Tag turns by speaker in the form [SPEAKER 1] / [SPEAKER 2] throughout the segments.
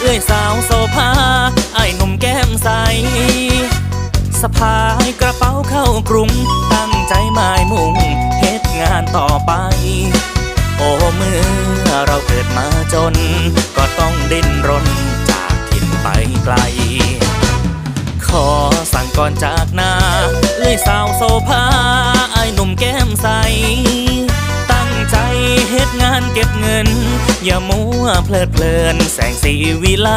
[SPEAKER 1] เอ้ยสาวโซภาไอ้หนุ่มแก้มใสสะพายกระเป๋าเข้ากรุง ตั้งใจหมายมุ่งเฮ็ดงานต่อไป โอ้เมื่อเราเกิดมาจน ก็ต้องดิ้นรนจากถิ่นไปไกล ขอสั่งก่อนจากหน้าเอ้ยสาวโซภาไอ้หนุ่มแก้มใส งานเก็บเงิน อย่ามัวเพลิดเพลินแสงสีวิไล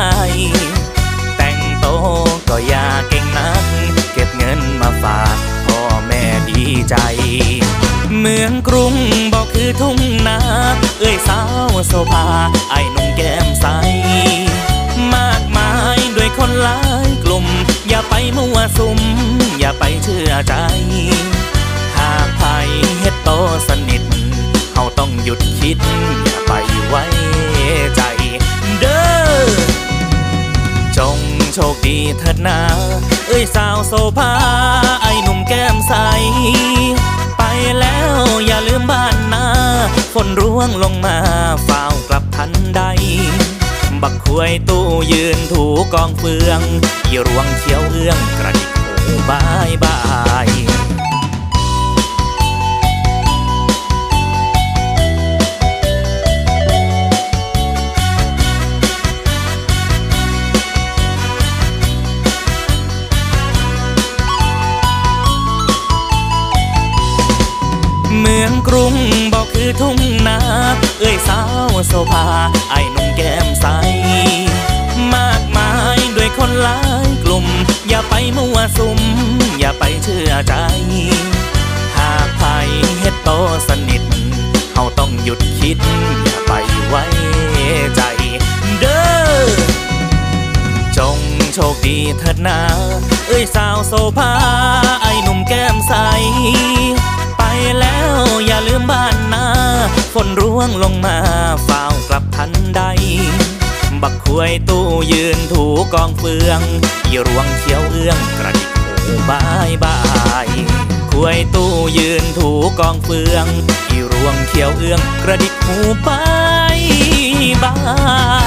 [SPEAKER 1] แต่งโตก็อย่าเก่งนัก เก็บเงินมาฝากพ่อแม่ดีใจ เมืองกรุงบอกคือทุ่งนา เอ้ยสาวโซภาไอ้หนุ่มแก้มใส มากมายด้วยคนหลายกลุ่ม อย่าไปมัวสุม อย่าไปเชื่อใจ หากไผเฮ็ดโตสนิท โชคดีเถิดนา เอ้ยสาวโซภาไอ้หนุ่มแก้มใส ไปแล้วอย่าลืมบ้านนาฝนร่วงลงมาฝ้ากลับทันใด บักควยตู้ยืนถูกองเฟือง อีรวงเขียวเอื้องกระดิกหูบายบาย เมืองกรุงบอกคือทุ่งนา เอ้ยสาวโซภาไอ้หนุ่มแก้มใส มากมายด้วยคนหลายกลุ่ม อย่าไปมั่วสุม อย่าไปเชื่อใจ หากไผเฮ็ดโตสนิทเฮาต้องหยุดคิด อย่าไปไว้ใจเด้อจงโชคดีเถิดนา เอ้ยสาวโซภาไอ้หนุ่มแก้มใส วงลงมาฝ้าวกลับทันใด บักควยตู้ยืนถูกองเฟืองยีรวงเขียวเอื้องกระดิกหูบายบายควยตู้ยืนถูกองเฟืองยีรวงเขียวเอื้องกระดิกหูบายบาย